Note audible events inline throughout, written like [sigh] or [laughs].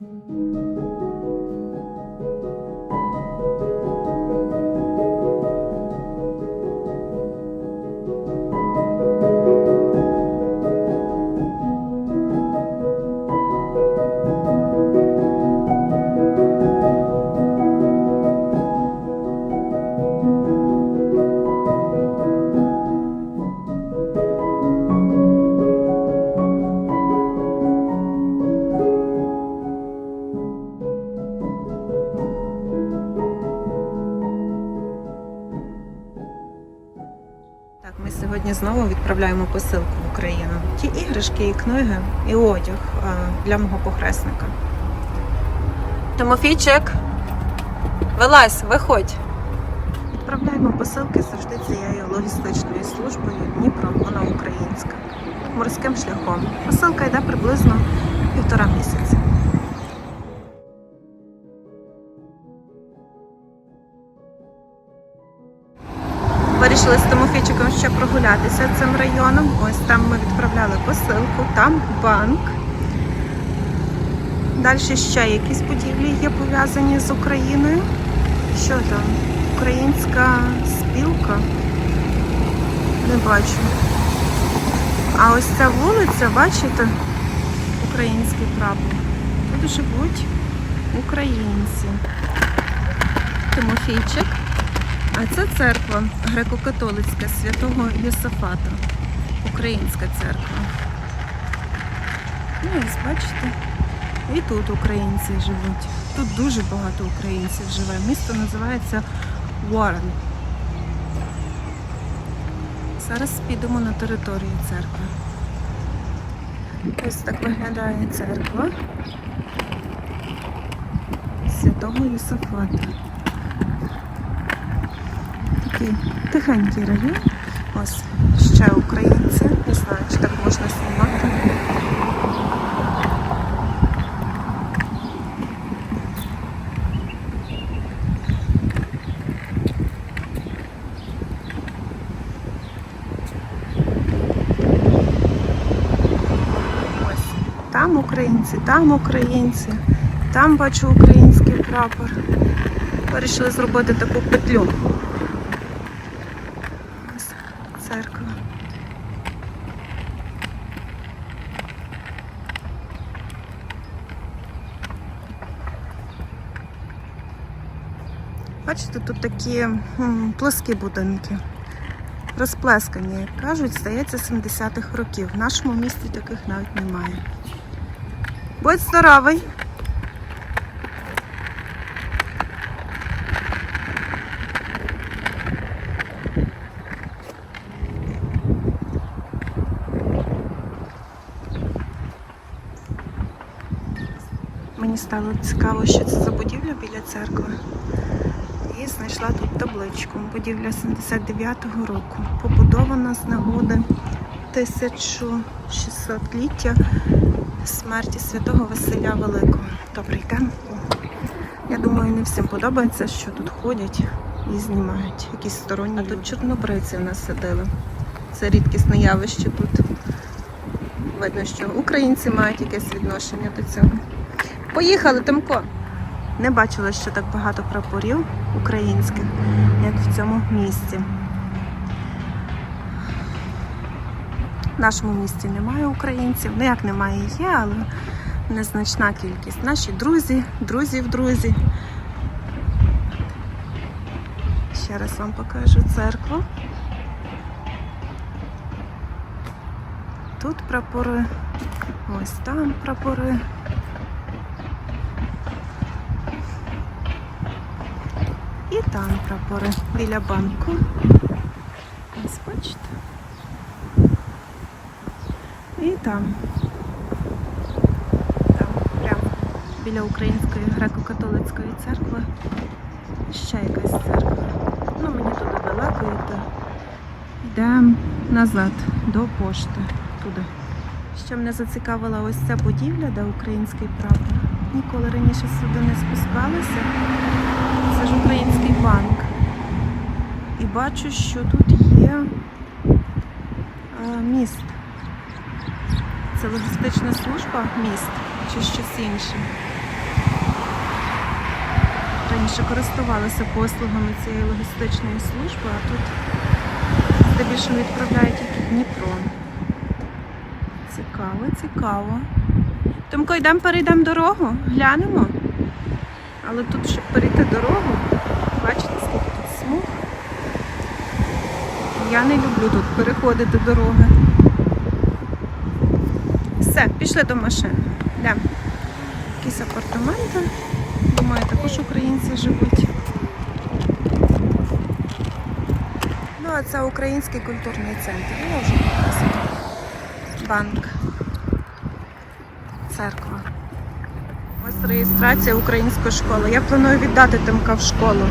Так, ми сьогодні знову відправляємо посилку в Україну. Ті іграшки, і книги, і одяг е, для мого похресника. Тимофійчик, вилазь, виходь. Відправляємо посилки завжди цією логістичною службою Дніпро, вона українська. Морським шляхом. Посилка йде приблизно півтора місяці. Вирішили з Тимофійчиком ще прогулятися цим районом. Ось там ми відправляли посилку, там банк. Далі ще якісь будівлі є пов'язані з Україною. Що там? Українська спілка? Не бачу. А ось ця вулиця, бачите? Український прапор. Тут живуть українці. Тимофійчик. А це церква греко-католицька святого Йосафата. Українська церква. Ну, ось бачите. І тут українці живуть. Тут дуже багато українців живе. Місто називається Уоррен. Зараз підемо на територію церкви. Ось так виглядає церква святого Йосафата такий тихенький район. Ось ще українці. Не знаю, чи так можна знімати. Там українці, там українці, там бачу український прапор. Вирішили зробити таку петлю. Ось церква. Бачите, тут такі м, плоскі будинки. Розплескані, як кажуть, здається, 70-х років. В нашому місті таких навіть немає. Будь здоровий! Мені стало цікаво, що це за будівля біля церкви. І знайшла тут табличку. Будівля 79-го року. Побудована з нагоди 1600-ліття смерті святого Василя Великого. Добре, йдемо. Я думаю, не всім подобається, що тут ходять і знімають якісь сторонні. А тут чорнобривці в нас сидили. Це рідкісне явище тут. Видно, що українці мають якесь відношення до цього. Поїхали, Тимко. Не бачила, що так багато прапорів українських, як в цьому місті. В нашому місті немає українців. Ну як немає, є, але незначна кількість. Наші друзі, друзів, друзі. Ще раз вам покажу церкву. Тут прапори, ось там прапори. Там прапори біля банку. Ось бачите. І там. Там, прямо біля Української греко-католицької церкви. Ще якась церква. Ну, мені туди далеко йти. Йдемо назад до пошти. Туди. Що мене зацікавила ось ця будівля, де український прапор. Ніколи раніше сюди не спускалися. Це український банк. І бачу, що тут є е, міст. Це логістична служба міст чи щось інше. раніше користувалася послугами цієї логістичної служби, а тут здебільшого відправляють тільки Дніпро. Цікаво, цікаво. Тимко, йдемо перейдемо дорогу, глянемо. Але тут, щоб перейти дорогу, бачите, скільки тут смуг. Я не люблю тут переходити дороги. Все, пішли до машини. Йдемо. Якісь апартаменти. Думаю, також українці живуть. Ну, а це український культурний центр. Я вже. Банк. Церква. Реєстрація української школи. Я планую віддати Тимка в школу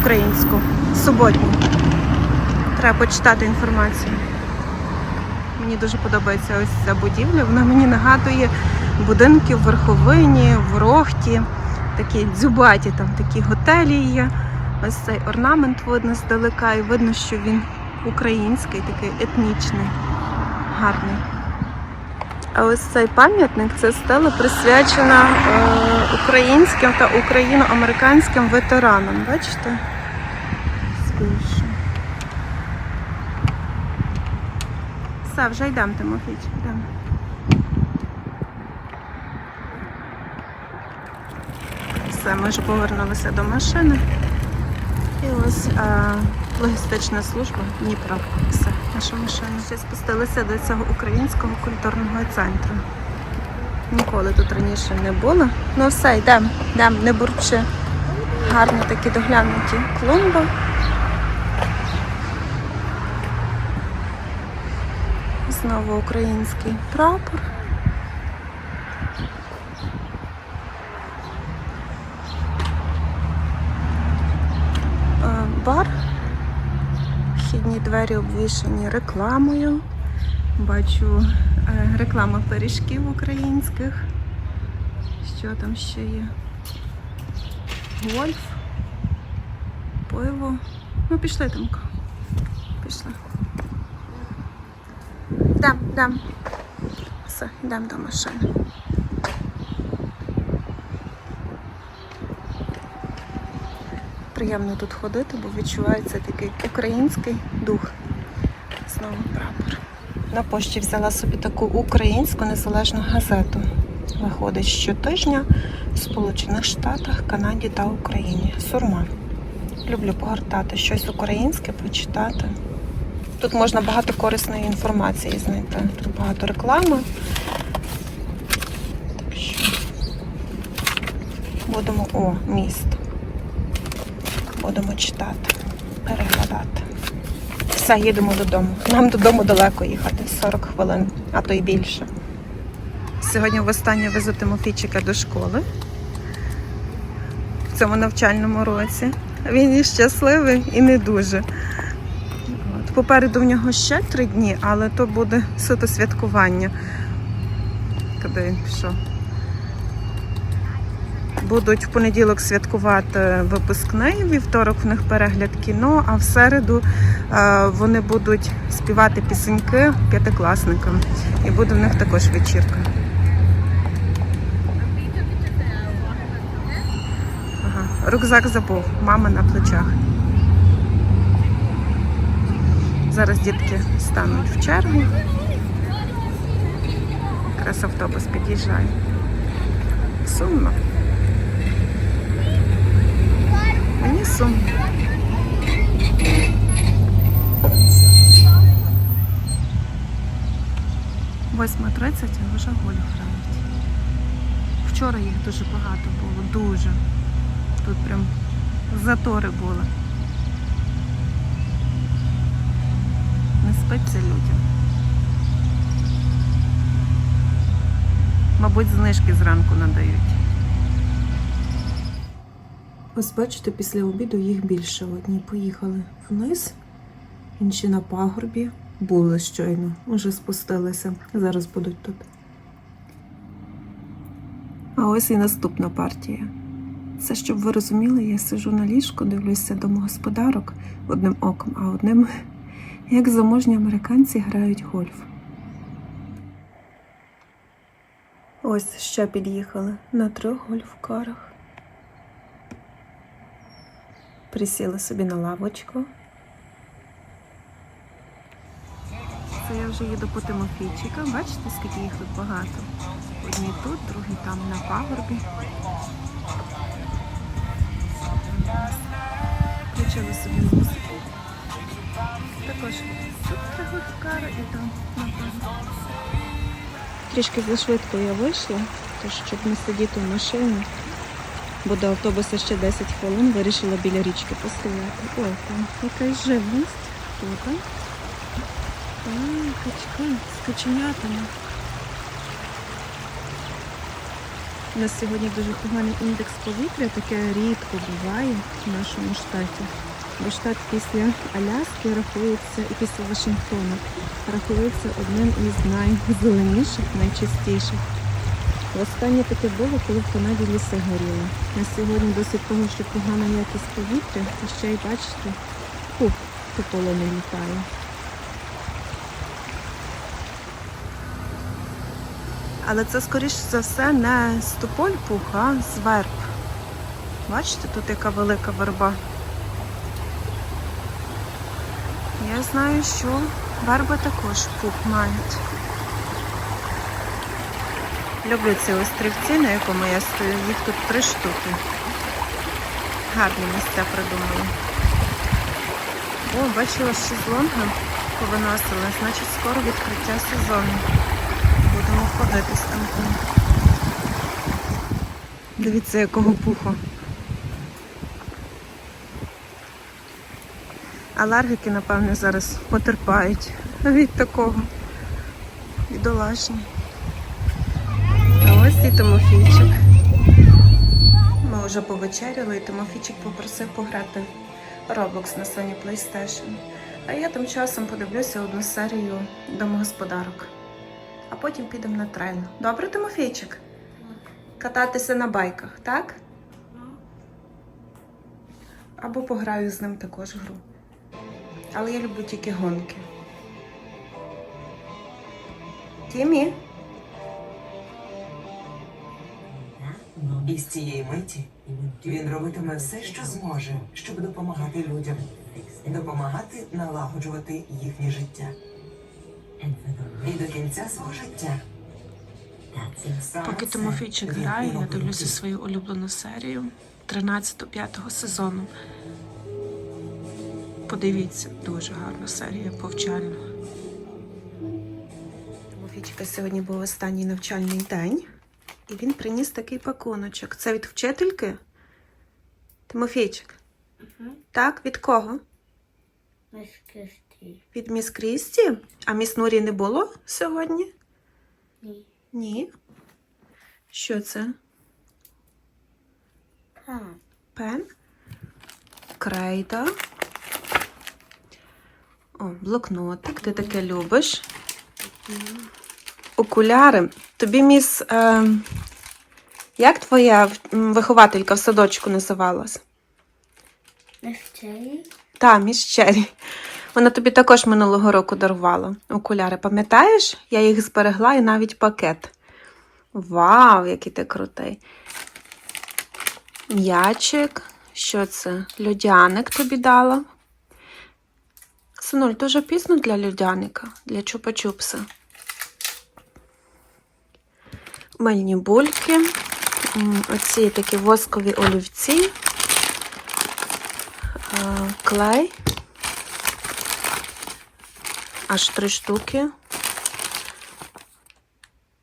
українську. Суботню. Треба почитати інформацію. Мені дуже подобається ось ця будівля. Вона мені нагадує будинки в Верховині, в Рохті, такі дзюбаті, там такі готелі є. Ось цей орнамент видно здалека, і видно, що він український, такий етнічний, гарний. А ось цей пам'ятник це стела присвячена е, українським та україно-американським ветеранам. Бачите? Збільшу. Все, вже йдемо, Тимофійч, йдемо. Все, ми ж повернулися до машини. І ось е, логістична служба Дніпро. Все, наша машина. Ще спустилися до цього українського культурного центру. Ніколи тут раніше не було. Ну все, йдемо, йдемо, не бурчи. Гарні такі доглянуті клумби. Знову український прапор. Е, Бар. Вхідні двері обвішані рекламою. Бачу е, реклама пиріжків українських. Що там ще є? Гольф, пиво. Ну, пішли Тимко. Пішли. Йдем, йдем. Все, йдемо до машини. Приємно тут ходити, бо відчувається такий український дух. Знову прапор. На пошті взяла собі таку українську незалежну газету. Виходить щотижня в Сполучених Штатах, Канаді та Україні. Сурма. Люблю погортати щось українське, почитати. Тут можна багато корисної інформації знайти. Тут багато реклами. Так що будемо о, міст. Будемо читати, переглядати. Все, їдемо додому. Нам додому далеко їхати, 40 хвилин, а то й більше. Сьогодні востаннє везу Тимофійчика до школи в цьому навчальному році. Він і щасливий, і не дуже. От. Попереду в нього ще три дні, але то буде суто святкування. Куди він пішов? Будуть в понеділок святкувати випускний, вівторок в них перегляд кіно, а в середу е, вони будуть співати пісеньки п'ятикласникам. І буде в них також вечірка. Ага. Рюкзак забув, мама на плечах. Зараз дітки стануть в чергу. Якраз автобус під'їжджає. Сумно. Сумно. Восьма тридцять, а вже голі грають. Вчора їх дуже багато було, дуже. Тут прям затори були. Не спиться людям. Мабуть, знижки зранку надають. Ось бачите, після обіду їх більше. Одні поїхали вниз, інші на пагорбі. Були щойно, вже спустилися. Зараз будуть тут. А ось і наступна партія. Це, щоб ви розуміли, я сижу на ліжку, дивлюся домогосподарок одним оком, а одним, як заможні американці грають гольф. Ось ще під'їхали на трьох гольфкарах. Присіли собі на лавочку. Це я вже їду по Тимофійчика. Бачите, скільки їх тут багато? Одні тут, другі там на пагорбі. Включили собі музику. Також тут кара і там на пагорбі. Трішки зашвидко я вийшла, тож щоб не сидіти в машині. Бо до автобуса ще 10 хвилин вирішила біля річки постояти. Ой, там якась живність. Хто там? А, качка з каченятами. У нас сьогодні дуже поганий індекс повітря, таке рідко буває в нашому штаті. Бо штат після Аляски рахується і після Вашингтона рахується одним із найзеленіших, найчистіших. Останнє таке було, коли в Канаді ліси горіли. На сьогодні досить того, що погана якість повітря, і ще й бачите, пух по полону літає. Але це, скоріш за все, не з тополь пух, а з верб. Бачите, тут яка велика верба. Я знаю, що верби також пух мають. Люблю ці острівці, на якому я стою. Їх тут три штуки. Гарні місця придумали. О, бачила, що шезлонги повиносили. Значить, скоро відкриття сезону. Будемо ходити з там. Дивіться, якого пуху. Алергіки, напевне, зараз потерпають від такого. Бідолашні. І Тимофійчик. Ми вже повечеряли, і Тимофійчик попросив пограти Roblox на Sony PlayStation. А я тим часом подивлюся одну серію домогосподарок. А потім підемо на трейл. Добре, Тимофійчик? Кататися на байках, так? Або пограю з ним також гру. Але я люблю тільки гонки. Тімі? І з цієї миті він робитиме все, що зможе, щоб допомагати людям, допомагати налагоджувати їхнє життя. І до кінця свого життя. Поки Тимофійчик грає, я дивлюся свою улюблену серію 13-5 сезону. Подивіться, дуже гарна серія, повчальна. Тимофійчика сьогодні був останній навчальний день, і він приніс такий пакуночок. Це від вчительки? Тимофійчик. Так, від кого? Розкажи. Від міс Крісті? А міс Нурі не було сьогодні? Ні. Ні. Що це? Пан. Пен, крейда. О, блокнотик, ти таке любиш. Окуляри. Тобі міс. Е, як твоя вихователька в садочку називалась? Навчай. Та, міс Черрі. Вона тобі також минулого року дарувала окуляри. Пам'ятаєш? Я їх зберегла і навіть пакет. Вау, який ти крутий. М'ячик. Що це? Льодяник тобі дала. Синуль, дуже пізно для льодяника, для чупа-чупса. Мильні бульки. Оці такі воскові олівці. Е, Клей. Аж три штуки.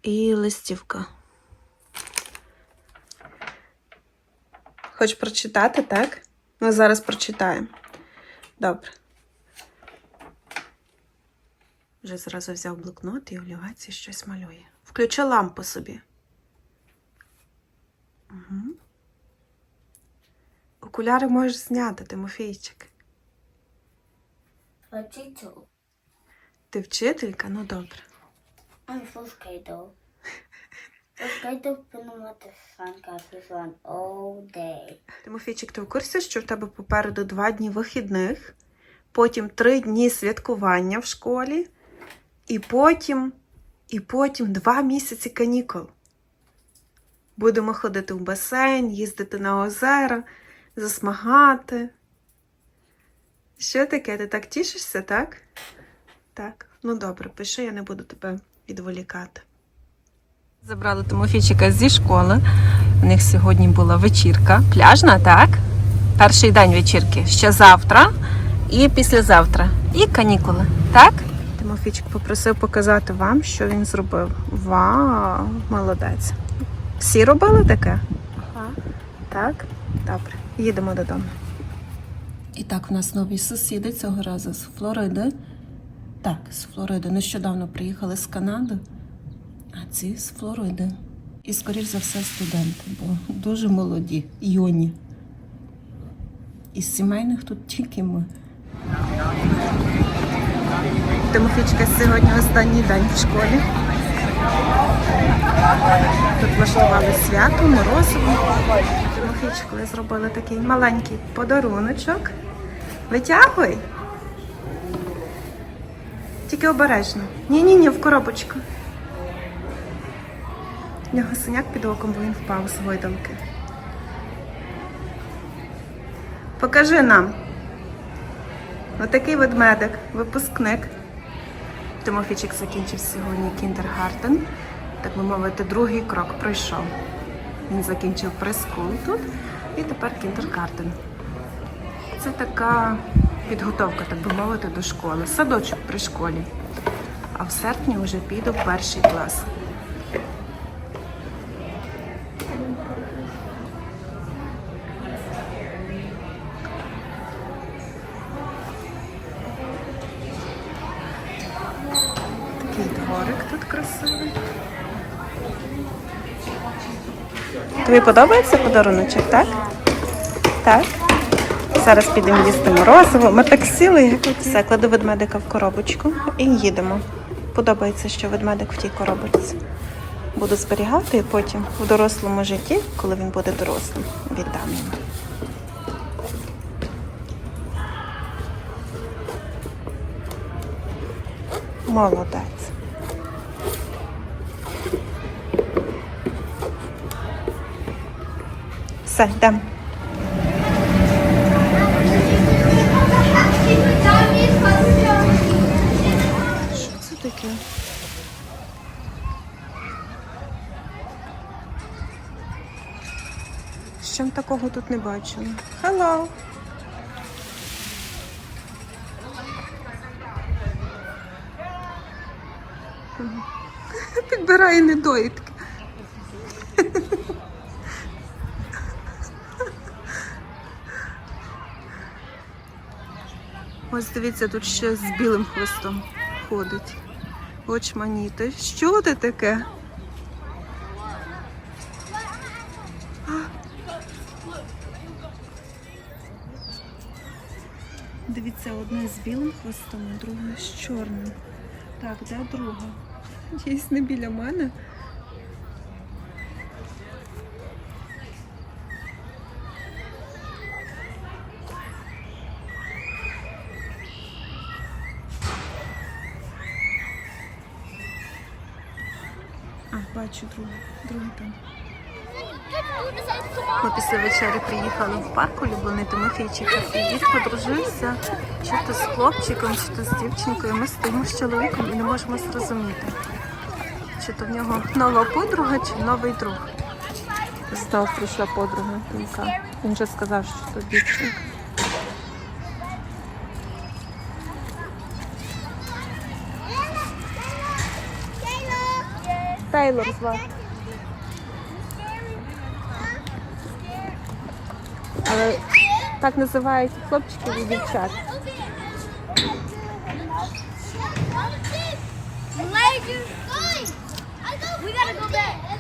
І листівка. Хоч прочитати, так? Ми зараз прочитаємо. Добре. Вже зразу взяв блокнот і олівець і щось малює. Включи лампу собі. Угу. Окуляри можеш зняти, Тимофійчик. Вчитель. Ти вчителька? Ну добре. Санка сезон all. Тимофійчик, ти в курсі, що в тебе попереду два дні вихідних, потім три дні святкування в школі, і потім, і потім два місяці канікул. Будемо ходити в басейн, їздити на озера, засмагати. Що таке? Ти так тішишся, так? Так. Ну добре, пиши, я не буду тебе відволікати. Забрали Тимофійчика зі школи. У них сьогодні була вечірка. Пляжна, так? Перший день вечірки. Ще завтра і післязавтра. І канікули, так? Тимофійчик попросив показати вам, що він зробив. Вау, молодець. Всі робили таке? Ага. Так? Добре. Їдемо додому. І так, в нас нові сусіди цього разу з Флориди. Так, з Флориди. Нещодавно приїхали з Канади, а ці з Флориди. І, скоріш за все, студенти, бо дуже молоді, юні. Із сімейних тут тільки ми. Тимофічка сьогодні останній день в школі. Тут влаштували свято, морозиво. Тимофійчику зробили такий маленький подаруночок. Витягуй. Тільки обережно. Ні-ні-ні, в коробочку. В нього синяк під оком, бо він впав з гойдалки. Покажи нам. Отакий ведмедик, випускник. Тимофійчик закінчив сьогодні кіндергартен. Так би мовити, другий крок пройшов. Він закінчив прескул тут і тепер кіндергартен. Це така підготовка, так би мовити, до школи. Садочок при школі. А в серпні вже піду перший клас. Такий дворик тут красивий. Тобі подобається подаруночок, так? Так. Зараз підемо їсти морозиво. Ми так сіли, все, кладу ведмедика в коробочку і їдемо. Подобається, що ведмедик в тій коробочці. Буду зберігати і потім в дорослому житті, коли він буде дорослим, віддам йому. Молодець. Все, йдемо. Що це таке? З чим такого тут не бачила? Hello! [laughs] Підбирає недоїдки. Ось дивіться, тут ще з білим хвостом ходить. Очманіти. Що це таке? Дивіться, одне з білим хвостом, а друге з чорним. Так, де друга? Дійсно біля мене. А, бачу другу. Другу там. Ми після вечері приїхали в парк улюблений Тимофійчика. І дід подружився чи то з хлопчиком, чи то з дівчинкою. Ми стоїмо з чоловіком і не можемо зрозуміти, чи то в нього нова подруга, чи новий друг. Знову прийшла подруга. Він вже сказав, що то дівчинка. Тейлор звати. Але так називають хлопчиків і дівчат. We gotta go back.